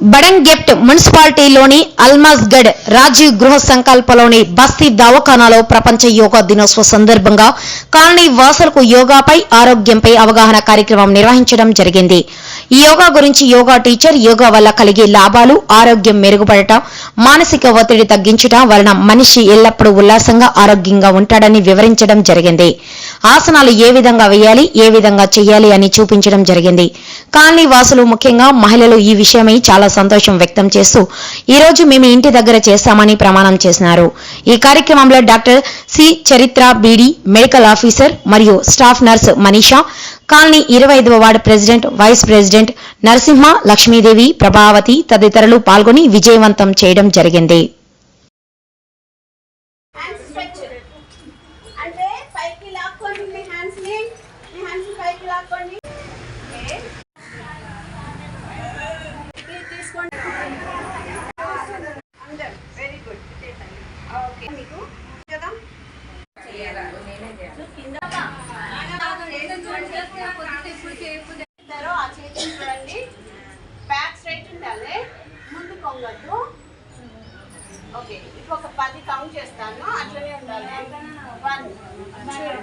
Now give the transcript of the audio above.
బడంగ్ మున్సిపాలిటీలోని అల్మాజ్గఢ్ రాజీవ్ గృహ సంకల్పలోని బస్తీ దవాఖానాలో ప్రపంచ యోగా దినోత్సవ సందర్భంగా కాలనీ వాసులకు యోగాపై ఆరోగ్యంపై అవగాహన కార్యక్రమం నిర్వహించడం జరిగింది. ఈ యోగా గురించి యోగా టీచర్ యోగా వల్ల కలిగే లాభాలు ఆరోగ్యం మెరుగుపడటం మానసిక ఒత్తిడి తగ్గించడం వలన మనిషి ఎల్లప్పుడూ ఉల్లాసంగా ఆరోగ్యంగా ఉంటాడని వివరించడం జరిగింది. ఆసనాలు ఏ విధంగా వేయాలి ఏ విధంగా చేయాలి అని చూపించడం జరిగింది. కాలనీ వాసులు ముఖ్యంగా మహిళలు ఈ విషయమై చాలా సంతోషం వ్యక్తం చేస్తూ ఈ రోజు మేము ఇంటి దగ్గర చేస్తామని ప్రమాణం చేసినారు. ఈ కార్యక్రమంలో డాక్టర్ సి. చరిత్ర బీడి మెడికల్ ఆఫీసర్ మరియు స్టాఫ్ నర్స్ మనీషా కాలనీ ఇరవై ఐదవ ward president vice president Narasimha Lakshmidevi Prabhavati తదితరులు పాల్గొని విజయవంతం చేయడం జరిగింది. పైకి లాక్కోండి మీ హ్యాండ్స్ని మీ హ్యాండ్స్ పైకి లాక్కోండి. తీసుకోండి అందరు వెరీ గుడ్ ఓకే మీకు కదా ఇద్దరు ఆ చేతి చూడండి. బ్యాక్ స్ట్రైట్ ఉండాలి. ముందు కొంగద్దు ఓకే ఇప్పుడు ఒక పది కౌంట్ చేస్తాను. అట్లనే ఉండాలి. 你吃